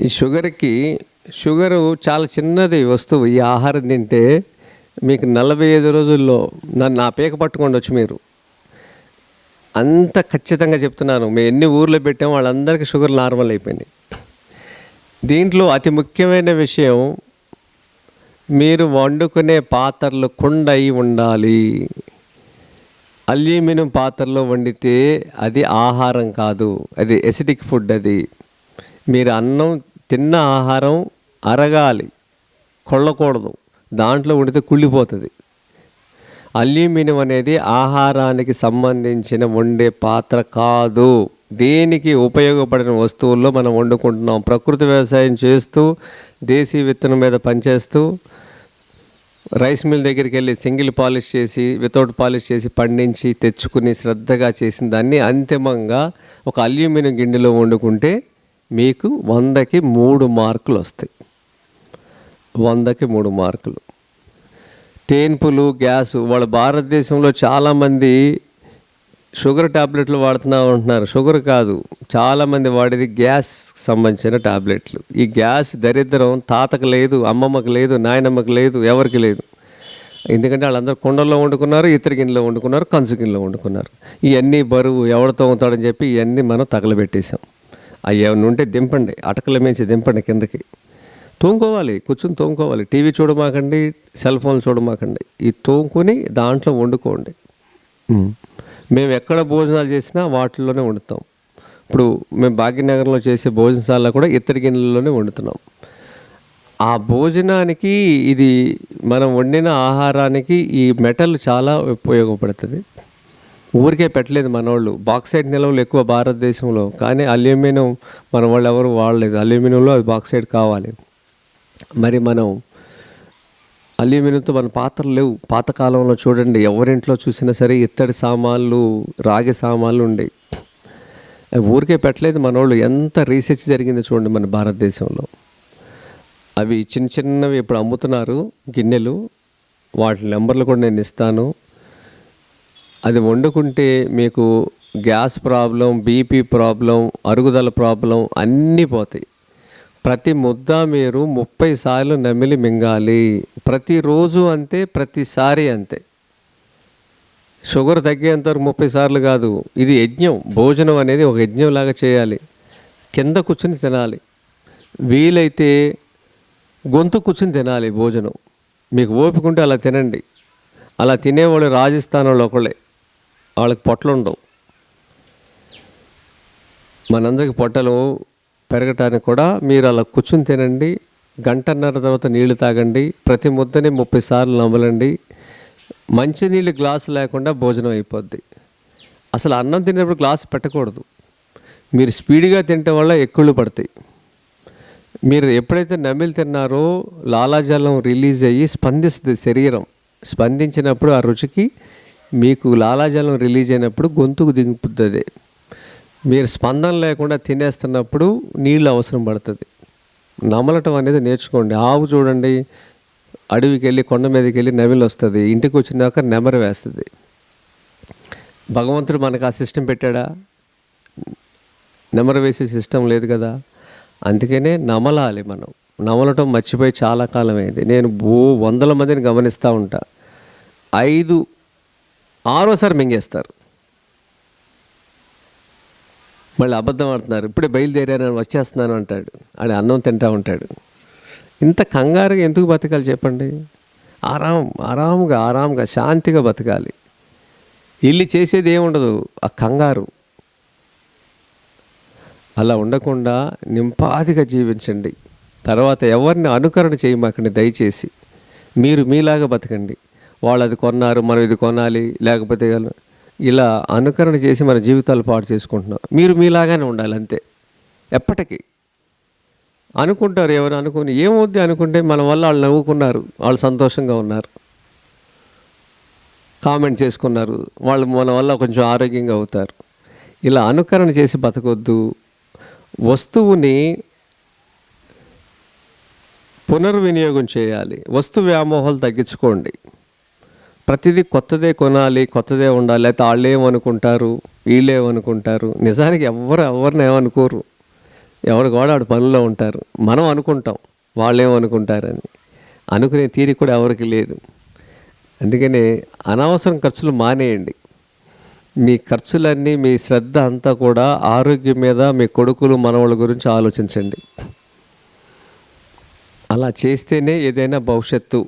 ఈ షుగర్కి షుగరు చాలా చిన్నది వస్తువు. ఈ ఆహారం తింటే మీకు నలభై ఐదు రోజుల్లో నన్ను నా పేక పట్టుకోండి మీరు. అంత ఖచ్చితంగా చెప్తున్నాను. మేము ఎన్ని ఊర్లో పెట్టాం వాళ్ళందరికీ షుగర్ నార్మల్ అయిపోయింది. దీంట్లో అతి ముఖ్యమైన విషయం మీరు వండుకునే పాత్రలు కుండ అయి ఉండాలి. అల్యూమినియం పాత్రలో వండితే అది ఆహారం కాదు. అది ఎసిడిక్ ఫుడ్ అది. మీరు అన్నం తిన్న ఆహారం అరగాలి కొళ్ళకూడదు దాంట్లో వండితే కుళ్ళిపోతుంది. అల్యూమినియం అనేది ఆహారానికి సంబంధించిన వండే పాత్ర కాదు. దేనికి ఉపయోగపడిన వస్తువుల్లో మనం వండుకుంటున్నాం. ప్రకృతి వ్యవసాయం చేస్తూ దేశీ విత్తనం మీద పనిచేస్తూ రైస్ మిల్ దగ్గరికి వెళ్ళి సింగిల్ పాలిష్ చేసి వితౌట్ పాలిష్ చేసి పండించి తెచ్చుకుని శ్రద్ధగా చేసిన దాన్ని అంతిమంగా ఒక అల్యూమినియం గిన్నెలో వండుకుంటే మీకు వందకి మూడు మార్కులు వస్తాయి. వందకి మూడు మార్కులు. తేన్పులు గ్యాస్ వాళ్ళ భారతదేశంలో చాలామంది షుగర్ టాబ్లెట్లు వాడుతున్నా ఉంటున్నారు షుగర్ కాదు చాలామంది వాడేది గ్యాస్ సంబంధించిన టాబ్లెట్లు. ఈ గ్యాస్ దరిద్రం తాతకు లేదు అమ్మమ్మకు లేదు నాయనమ్మకు లేదు ఎవరికి లేదు. ఎందుకంటే వాళ్ళందరూ కుండల్లో వండుకున్నారు ఇతర గిన్నెలో వండుకున్నారు కంచు గిన్నెలో వండుకున్నారు. ఇవన్నీ బరువు ఎవరితో అవుతాడని చెప్పి ఇవన్నీ మనం తగలబెట్టేసాం అవి ఏమైనా ఉంటే దింపండి అటకల మించి దింపండి కిందకి. తోముకోవాలి కూర్చొని తోముకోవాలి. టీవీ చూడమాకండి సెల్ ఫోన్ చూడమాకండి. ఈ తోముకొని దాంట్లో వండుకోండి. మేము ఎక్కడ భోజనాలు చేసినా వాటిల్లోనే వండుతాం. ఇప్పుడు మేము భాగ్యనగరంలో చేసే భోజనశాలలో కూడా ఇత్తడి గిన్నెలలోనే వండుతున్నాం. ఆ భోజనానికి ఇది మనం వండిన ఆహారానికి ఈ మెటల్ చాలా ఉపయోగపడుతుంది. ఊరికే పెట్టలేదు మనోళ్ళు. బాక్సైడ్ నిల్వలు ఎక్కువ భారతదేశంలో. కానీ అల్యూమినియం మన వాళ్ళు ఎవరు వాడలేదు. అల్యూమినియంలో అది బాక్సైడ్ కావాలి. మరి మనం అల్యూమినియంతో మన పాత్రలు లేవు. పాతకాలంలో చూడండి ఎవరింట్లో చూసినా సరే ఇత్తడి సామాన్లు రాగి సామాన్లు ఉండేవి ఊరికే పెట్టలేదు మనోళ్ళు. ఎంత రీసెర్చ్ జరిగింది చూడండి మన భారతదేశంలో. అవి చిన్న చిన్నవి ఇప్పుడు అమ్ముతున్నారు గిన్నెలు. వాటి నెంబర్లు కూడా నేను ఇస్తాను. అది వండుకుంటే మీకు గ్యాస్ ప్రాబ్లం బీపీ ప్రాబ్లం అరుగుదల ప్రాబ్లం అన్నీ పోతాయి. ప్రతి ముద్ద మీరు ముప్పై సార్లు నమిలి మింగాలి. ప్రతిరోజు అంతే ప్రతిసారి అంతే. షుగర్ తగ్గేంత వరకు ముప్పై సార్లు కాదు. ఇది యజ్ఞం. భోజనం అనేది ఒక యజ్ఞం లాగా చేయాలి. కింద కూర్చుని తినాలి. వీలైతే గొంతు కూర్చుని తినాలి భోజనం. మీకు ఓపిక ఉంటే అలా తినండి. అలా తినేవాళ్ళు రాజస్థాన్ వాళ్ళు ఒకళ్ళే. వాళ్ళకి పొట్టలు ఉండవు మనందరికి పొట్టలు పెరగటానికి కూడా మీరు అలా కూర్చుని తినండి. గంటన్నర తర్వాత నీళ్ళు తాగండి. ప్రతి ముద్దని ముప్పై సార్లు నమలండి మంచినీళ్ళు గ్లాసు లేకుండా భోజనం అయిపోద్ది. అసలు అన్నం తినేటప్పుడు గ్లాసు పెట్టకూడదు. మీరు స్పీడ్గా తినటం వల్ల ఎక్కువలు పడతాయి. మీరు ఎప్పుడైతే నమిలి తిన్నారో లాలాజలం రిలీజ్ అయ్యి స్పందిస్తుంది శరీరం. స్పందించినప్పుడు ఆ రుచికి మీకు లాలాజలం రిలీజ్ అయినప్పుడు గొంతుకు దింపుతుంది. మీరు స్పందన లేకుండా తినేస్తున్నప్పుడు నీళ్ళు అవసరం పడుతుంది. నమలటం అనేది నేర్చుకోండి. ఆవు చూడండి అడవికి వెళ్ళి కొండ మీదకి వెళ్ళి నవిలు వస్తుంది. ఇంటికి వచ్చినాక నెమరు వేస్తుంది. భగవంతుడు మనకు ఆ సిస్టమ్ పెట్టాడా? నెమరు వేసే సిస్టమ్ లేదు కదా. అందుకనే నమలాలి మనం. నమలటం మర్చిపోయి చాలా కాలం అయింది. నేను ఓ వందల మందిని గమనిస్తూ ఉంటా. ఐదు ఆరోసారి మింగేస్తారు. మళ్ళీ అబద్ధం ఆడుతున్నారు. ఇప్పుడే బయలుదేరాను వచ్చేస్తున్నాను అంటాడు. ఆడే అన్నం తింటా ఉంటాడు. ఇంత కంగారుగా ఎందుకు బతకాలి చెప్పండి? ఆరాం ఆరాంగా ఆరాంగా శాంతిగా బతకాలి. ఇల్లు చేసేది ఏముండదు ఆ కంగారు. అలా ఉండకుండా నింపాదిగా జీవించండి. తర్వాత ఎవరిని అనుకరణ చేయమాకండి దయచేసి. మీరు మీలాగా బతకండి. వాళ్ళు అది కొన్నారు మనం ఇది కొనాలి లేకపోతే ఇలా అనుకరణ చేసి మన జీవితాలు పాడు చేసుకుంటున్నాం. మీరు మీలాగానే ఉండాలి అంతే. ఎప్పటికీ. అనుకుంటారు ఎవరు అనుకుని ఏమవుద్ది అనుకుంటే మన వల్ల వాళ్ళు నవ్వుకున్నారు వాళ్ళు సంతోషంగా ఉన్నారు. కామెంట్ చేసుకున్నారు వాళ్ళు మన వల్ల కొంచెం ఆరోగ్యంగా అవుతారు. ఇలా అనుకరణ చేసి బతకొద్దు. వస్తువుని పునర్వినియోగం చేయాలి. వస్తు వ్యామోహాలు తగ్గించుకోండి. ప్రతిదీ కొత్తదే కొనాలి కొత్తదే ఉండాలి లేకపోతే వాళ్ళు ఏమనుకుంటారు వీళ్ళు ఏమనుకుంటారు. నిజానికి ఎవరు ఎవరిని ఏమనుకోరు. ఎవరు కూడా ఆడు పనుల్లో ఉంటారు. మనం అనుకుంటాం వాళ్ళు ఏమనుకుంటారని. అనుకునే తీరి కూడా ఎవరికి లేదు. అందుకనే అనవసరం ఖర్చులు మానేయండి. మీ ఖర్చులన్నీ మీ శ్రద్ధ అంతా కూడా ఆరోగ్యం మీద మీ కొడుకులు మనవాళ్ళ గురించి ఆలోచించండి. అలా చేస్తేనే ఏదైనా భవిష్యత్తు.